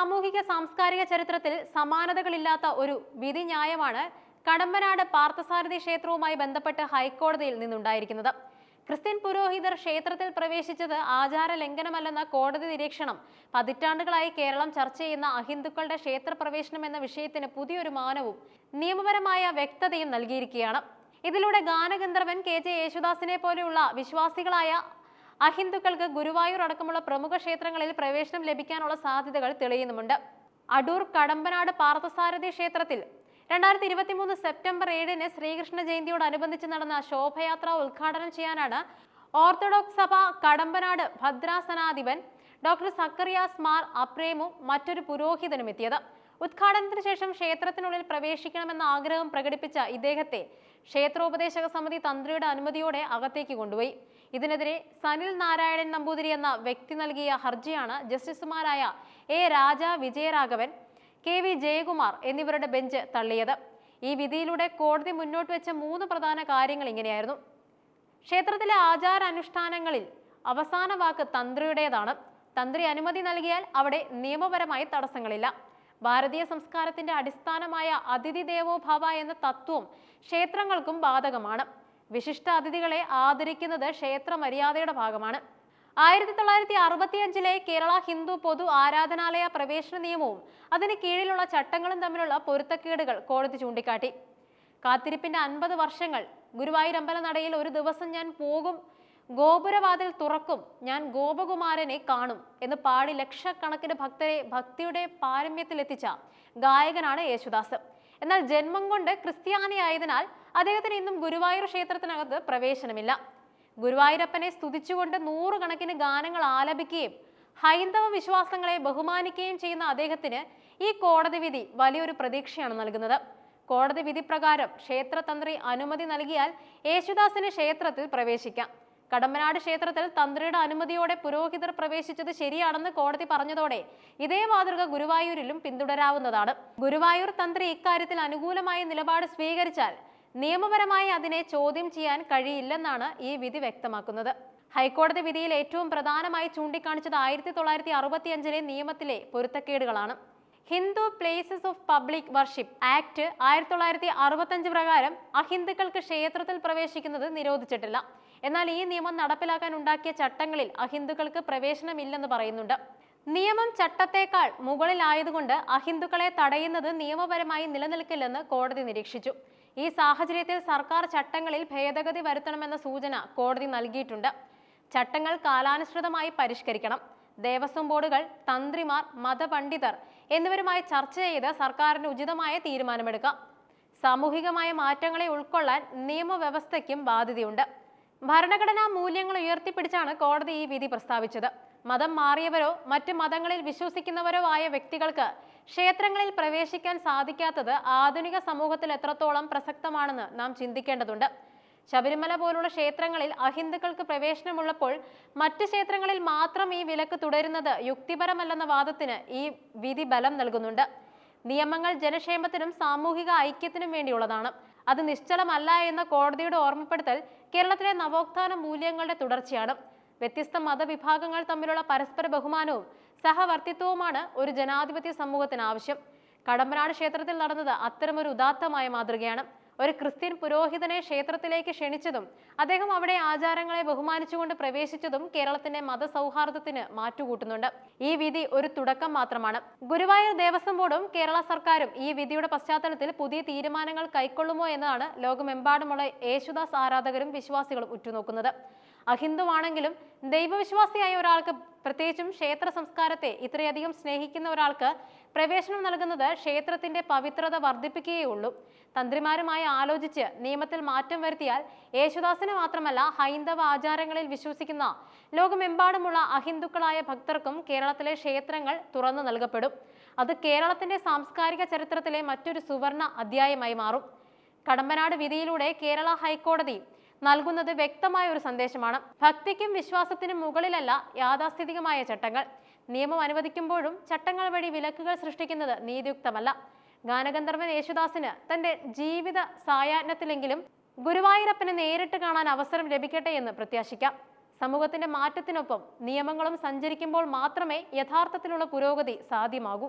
സാമൂഹിക സാംസ്കാരിക ചരിത്രത്തിൽ സമാനതകളില്ലാത്ത ഒരു വിധി ന്യായമാണ് കടമ്പനാട് പാർത്ഥസാരഥി ക്ഷേത്രവുമായി ബന്ധപ്പെട്ട് ഹൈക്കോടതിയിൽ നിന്നുണ്ടായിരിക്കുന്നത്. ക്രിസ്ത്യൻ പുരോഹിതർ ക്ഷേത്രത്തിൽ പ്രവേശിച്ചത് ആചാര ലംഘനമല്ലെന്ന കോടതി നിരീക്ഷണം. പതിറ്റാണ്ടുകളായി കേരളം ചർച്ച ചെയ്യുന്ന അഹിന്ദുക്കളുടെ ക്ഷേത്രപ്രവേശനം എന്ന വിഷയത്തിന് പുതിയൊരു മാനവും നിയമപരമായ വ്യക്തതയും നൽകിയിരിക്കുകയാണ്. ഇതിലൂടെ ഗാനഗന്ധർവൻ കെ. ജെ. യേശുദാസിനെ പോലെയുള്ള വിശ്വാസികളായ അഹിന്ദുക്കൾക്ക് ഗുരുവായൂർ അടക്കമുള്ള പ്രമുഖ ക്ഷേത്രങ്ങളിൽ പ്രവേശനം ലഭിക്കാനുള്ള സാധ്യതകൾ തെളിയുന്നുമുണ്ട്. അടൂർ കടമ്പനാട് പാർത്ഥസാരഥി ക്ഷേത്രത്തിൽ രണ്ടായിരത്തി ഇരുപത്തി മൂന്ന് സെപ്റ്റംബർ ഏഴിന് ശ്രീകൃഷ്ണ ജയന്തിയോടനുബന്ധിച്ച് നടന്ന ശോഭയാത്ര ഉദ്ഘാടനം ചെയ്യാനാണ് ഓർത്തഡോക്സ് സഭ കടമ്പനാട് ഭദ്രാസനാധിപൻ ഡോക്ടർ സക്കറിയാസ് മാർ അപ്രേമും മറ്റൊരു പുരോഹിതനും എത്തിയത്. ഉദ്ഘാടനത്തിന് ശേഷം ക്ഷേത്രത്തിനുള്ളിൽ പ്രവേശിക്കണമെന്ന ആഗ്രഹം പ്രകടിപ്പിച്ച ഇദ്ദേഹത്തെ ക്ഷേത്രോപദേശക സമിതി തന്ത്രിയുടെ അനുമതിയോടെ അകത്തേക്ക് കൊണ്ടുപോയി. ഇതിനെതിരെ സനിൽ നാരായണൻ നമ്പൂതിരി എന്ന വ്യക്തി നൽകിയ ഹർജിയാണ് ജസ്റ്റിസുമാരായ A Raja Vijayaraghavan K V Jayakumar എന്നിവരുടെ ബെഞ്ച് തള്ളിയത്. ഈ വിധിയിലൂടെ കോടതി മുന്നോട്ട് വെച്ച മൂന്ന് പ്രധാന കാര്യങ്ങൾ ഇങ്ങനെയായിരുന്നു. ക്ഷേത്രത്തിലെ ആചാരാനുഷ്ഠാനങ്ങളിൽ അവസാന വാക്ക് തന്ത്രിയുടേതാണ്. തന്ത്രി അനുമതി നൽകിയാൽ അവിടെ നിയമപരമായി തടസ്സങ്ങളില്ല. ഭാരതീയ സംസ്കാരത്തിന്റെ അടിസ്ഥാനമായ അതിഥി ദേവോ ഭവ എന്ന തത്വം ക്ഷേത്രങ്ങൾക്കും ബാധകമാണ്. വിശിഷ്ട അതിഥികളെ ആദരിക്കുന്നത് ക്ഷേത്ര മര്യാദയുടെ ഭാഗമാണ്. ആയിരത്തി തൊള്ളായിരത്തി അറുപത്തിയഞ്ചിലെ കേരള ഹിന്ദു പൊതു ആരാധനാലയ പ്രവേശന നിയമവും അതിന് കീഴിലുള്ള ചട്ടങ്ങളും തമ്മിലുള്ള പൊരുത്തക്കേടുകൾ കോടതി ചൂണ്ടിക്കാട്ടി. കാത്തിരിപ്പിന്റെ അൻപത് വർഷങ്ങൾ ഗുരുവായൂർ അമ്പലനടയിൽ ഒരു ദിവസം ഞാൻ പോകും ഗോപുരവാതിൽ തുറക്കും ഞാൻ ഗോപകുമാരനെ കാണും എന്ന് പാടി ലക്ഷക്കണക്കിന് ഭക്തരെ ഭക്തിയുടെ പാരമ്യത്തിലെത്തിച്ച ഗായകനാണ് യേശുദാസ്. എന്നാൽ ജന്മം കൊണ്ട് ക്രിസ്ത്യാനിയായതിനാൽ അദ്ദേഹത്തിന് ഇന്നും ഗുരുവായൂർ ക്ഷേത്രത്തിനകത്ത് പ്രവേശനമില്ല. ഗുരുവായൂരപ്പനെ സ്തുതിച്ചുകൊണ്ട് നൂറുകണക്കിന് ഗാനങ്ങൾ ആലപിക്കുകയും ഹൈന്ദവ വിശ്വാസങ്ങളെ ബഹുമാനിക്കുകയും ചെയ്യുന്ന അദ്ദേഹത്തിന് ഈ കോടതി വിധി വലിയൊരു പ്രതീക്ഷയാണ് നൽകുന്നത്. കോടതി വിധി പ്രകാരം ക്ഷേത്രതന്ത്രി അനുമതി നൽകിയാൽ യേശുദാസിന് ക്ഷേത്രത്തിൽ പ്രവേശിക്കാം. കടമ്പനാട് ക്ഷേത്രത്തിൽ തന്ത്രിയുടെ അനുമതിയോടെ പുരോഹിതർ പ്രവേശിച്ചത് ശരിയാണെന്ന് കോടതി പറഞ്ഞതോടെ ഇതേ മാതൃക ഗുരുവായൂരിലും പിന്തുടരാവുന്നതാണ്. ഗുരുവായൂർ തന്ത്രി ഇക്കാര്യത്തിൽ അനുകൂലമായ നിലപാട് സ്വീകരിച്ചാൽ നിയമപരമായി അതിനെ ചോദ്യം ചെയ്യാൻ കഴിയില്ലെന്നാണ് ഈ വിധി വ്യക്തമാക്കുന്നത്. ഹൈക്കോടതി വിധിയിൽ ഏറ്റവും പ്രധാനമായി ചൂണ്ടിക്കാണിച്ചത് ആയിരത്തി തൊള്ളായിരത്തി അറുപത്തിയഞ്ചിലെ നിയമത്തിലെ പൊരുത്തക്കേടുകളാണ്. Hindu places of public worship act ആയിരത്തി തൊള്ളായിരത്തി അറുപത്തഞ്ച് പ്രകാരം അഹിന്ദുക്കൾക്ക് ക്ഷേത്രത്തിൽ പ്രവേശിക്കുന്നത് നിരോധിച്ചിട്ടില്ല. എന്നാൽ ഈ നിയമം നടപ്പിലാക്കാൻ ഉണ്ടാക്കിയ ചട്ടങ്ങളിൽ അഹിന്ദുക്കൾക്ക് പ്രവേശനമില്ലെന്ന് പറയുന്നുണ്ട്. നിയമം ചട്ടത്തേക്കാൾ മുകളിലായതുകൊണ്ട് അഹിന്ദുക്കളെ തടയുന്നത് നിയമപരമായി നിലനിൽക്കില്ലെന്ന് കോടതി നിരീക്ഷിച്ചു. ഈ സാഹചര്യത്തിൽ സർക്കാർ ചട്ടങ്ങളിൽ ഭേദഗതി വരുത്തണമെന്ന സൂചന കോടതി നൽകിയിട്ടുണ്ട്. ചട്ടങ്ങൾ കാലാനുസൃതമായി പരിഷ്കരിക്കണം. ദേവസ്വം ബോർഡുകൾ തന്ത്രിമാർ മതപണ്ഡിതർ എന്നിവരുമായി ചർച്ച ചെയ്ത് സർക്കാരിന് ഉചിതമായ തീരുമാനമെടുക്കാം. സാമൂഹികമായ മാറ്റങ്ങളെ ഉൾക്കൊള്ളാൻ നിയമവ്യവസ്ഥയ്ക്കും ബാധ്യതയുണ്ട്. ഭരണഘടനാ മൂല്യങ്ങൾ ഉയർത്തിപ്പിടിച്ചാണ് കോടതി ഈ വിധി പ്രസ്താവിച്ചത്. മതം മാറിയവരോ മറ്റ് മതങ്ങളിൽ വിശ്വസിക്കുന്നവരോ ആയ വ്യക്തികൾക്ക് ക്ഷേത്രങ്ങളിൽ പ്രവേശിക്കാൻ സാധിക്കാത്തത് ആധുനിക സമൂഹത്തിൽ എത്രത്തോളം പ്രസക്തമാണെന്ന് നാം ചിന്തിക്കേണ്ടതുണ്ട്. ശബരിമല പോലുള്ള ക്ഷേത്രങ്ങളിൽ അഹിന്ദുക്കൾക്ക് പ്രവേശനമുള്ളപ്പോൾ മറ്റ് ക്ഷേത്രങ്ങളിൽ മാത്രം ഈ വിലക്ക് തുടരുന്നത് യുക്തിപരമല്ലെന്ന വാദത്തിന് ഈ വിധി ബലം നൽകുന്നുണ്ട്. നിയമങ്ങൾ ജനക്ഷേമത്തിനും സാമൂഹിക ഐക്യത്തിനും വേണ്ടിയുള്ളതാണ്. അത് നിശ്ചലമല്ല എന്ന കോടതിയുടെ ഓർമ്മപ്പെടുത്തൽ കേരളത്തിലെ നവോത്ഥാന മൂല്യങ്ങളുടെ തുടർച്ചയാണ്. വ്യത്യസ്ത മതവിഭാഗങ്ങൾ തമ്മിലുള്ള പരസ്പര ബഹുമാനവും സഹവർത്തിത്വവുമാണ് ഒരു ജനാധിപത്യ സമൂഹത്തിന് ആവശ്യം. കടമ്പനാട് ക്ഷേത്രത്തിൽ നടന്നത് അത്തരമൊരു ഉദാത്തമായ മാതൃകയാണ്. ഒരു ക്രിസ്ത്യൻ പുരോഹിതനെ ക്ഷേത്രത്തിലേക്ക് ക്ഷണിച്ചതും അദ്ദേഹം അവിടെ ആചാരങ്ങളെ ബഹുമാനിച്ചുകൊണ്ട് പ്രവേശിച്ചതും കേരളത്തിന്റെ മതസൗഹാർദ്ദത്തിന് മാറ്റുകൂട്ടുന്നുണ്ട്. ഈ വിധി ഒരു തുടക്കം മാത്രമാണ്. ഗുരുവായൂർ ദേവസ്വം ബോർഡും കേരള സർക്കാരും ഈ വിധിയുടെ പശ്ചാത്തലത്തിൽ പുതിയ തീരുമാനങ്ങൾ കൈക്കൊള്ളുമോ എന്നതാണ് ലോകമെമ്പാടുമുള്ള യേശുദാസ് ആരാധകരും വിശ്വാസികളും ഉറ്റുനോക്കുന്നത്. അഹിന്ദുവാണെങ്കിലും ദൈവവിശ്വാസിയായ ഒരാൾക്ക് പ്രത്യേകിച്ചും ക്ഷേത്ര സംസ്കാരത്തെ ഇത്രയധികം സ്നേഹിക്കുന്ന ഒരാൾക്ക് പ്രവേശനം നൽകുന്നത് ക്ഷേത്രത്തിന്റെ പവിത്രത വർദ്ധിപ്പിക്കുകയുള്ളൂ തന്ത്രിമാരുമായി ആലോചിച്ച് നിയമത്തിൽ മാറ്റം വരുത്തിയാൽ യേശുദാസിന് മാത്രമല്ല ഹൈന്ദവ ആചാരങ്ങളിൽ വിശ്വസിക്കുന്ന ലോകമെമ്പാടുമുള്ള അഹിന്ദുക്കളായ ഭക്തർക്കും കേരളത്തിലെ ക്ഷേത്രങ്ങൾ തുറന്നു നൽകപ്പെടും. അത് കേരളത്തിന്റെ സാംസ്കാരിക ചരിത്രത്തിലെ മറ്റൊരു സുവർണ അധ്യായമായി മാറും. കടമ്പനാട് വിധിയിലൂടെ കേരള ഹൈക്കോടതി നൽകുന്നത് വ്യക്തമായ ഒരു സന്ദേശമാണ്. ഭക്തിക്കും വിശ്വാസത്തിനും മുകളിലല്ല യാഥാസ്ഥിതികമായ ചട്ടങ്ങൾ. നിയമം അനുവദിക്കുമ്പോഴും ചട്ടങ്ങൾ വഴി വിലക്കുകൾ സൃഷ്ടിക്കുന്നത് നീതിയുക്തമല്ല. ഗാനഗന്ധർവൻ യേശുദാസിന് തന്റെ ജീവിത സായാഹ്നത്തിലെങ്കിലും ഗുരുവായൂരപ്പനെ നേരിട്ട് കാണാൻ അവസരം ലഭിക്കട്ടെ എന്ന് പ്രത്യാശിക്കാം. സമൂഹത്തിന്റെ മാറ്റത്തിനൊപ്പം നിയമങ്ങളും സഞ്ചരിക്കുമ്പോൾ മാത്രമേ യഥാർത്ഥത്തിലുള്ള പുരോഗതി സാധ്യമാകൂ.